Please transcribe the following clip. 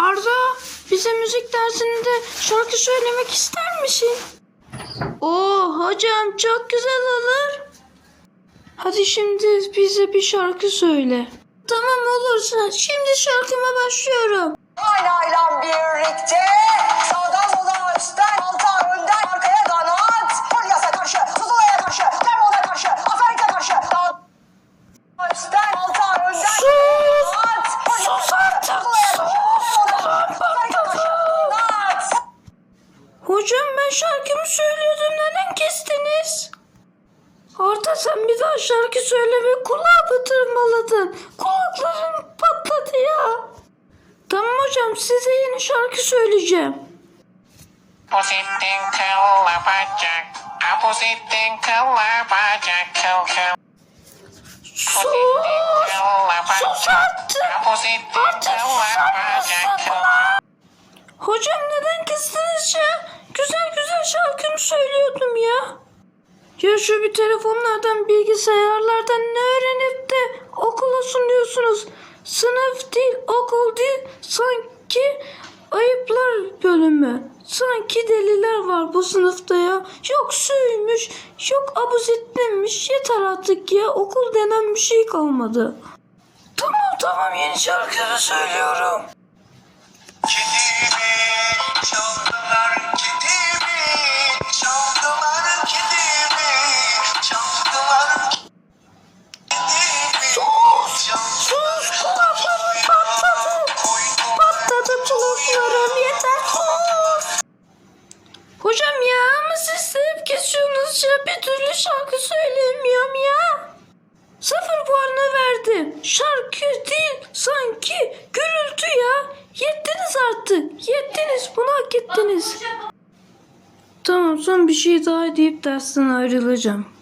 Arda bize müzik dersinde şarkı söylemek ister misin? Oo hocam çok güzel olur. Hadi şimdi bize bir şarkı söyle. Tamam olursa şimdi şarkıma başlıyorum. Aynayla birlikte Hocam ben şarkımı söylüyordum neden kestiniz? Arda sen bir daha şarkı söyleme kulağımı tırmaladın. Kulaklarım patladı ya. Tamam hocam size yeni şarkı söyleyeceğim. Apositin kılla bacak. Apositin kılla bacak. Kıl kıl. Sus! Sus artık! Artık lan? Hocam neden kızdınız ya? Güzel güzel şarkımı söylüyordum ya. Ya şu bir telefonlardan, bilgisayarlardan ne öğrenip de okula sunuyorsunuz? Sınıf değil, okul değil, sanki ayıplar bölümü. Sanki deliler var bu sınıfta ya. Yok suymuş, yok abuzitlenmiş. Yeter artık ya, okul denen bir şey kalmadı. Tamam tamam yeni şarkıları söylüyorum. Hocam ya ama siz hep kesiyorsunuz ya bir türlü şarkı söyleyemiyorum ya. Sıfır puanı verdim. Şarkı değil sanki gürültü ya. Yettiniz artık. Yettiniz bunu hak ettiniz. Tamam son bir şey daha deyip dersten ayrılacağım.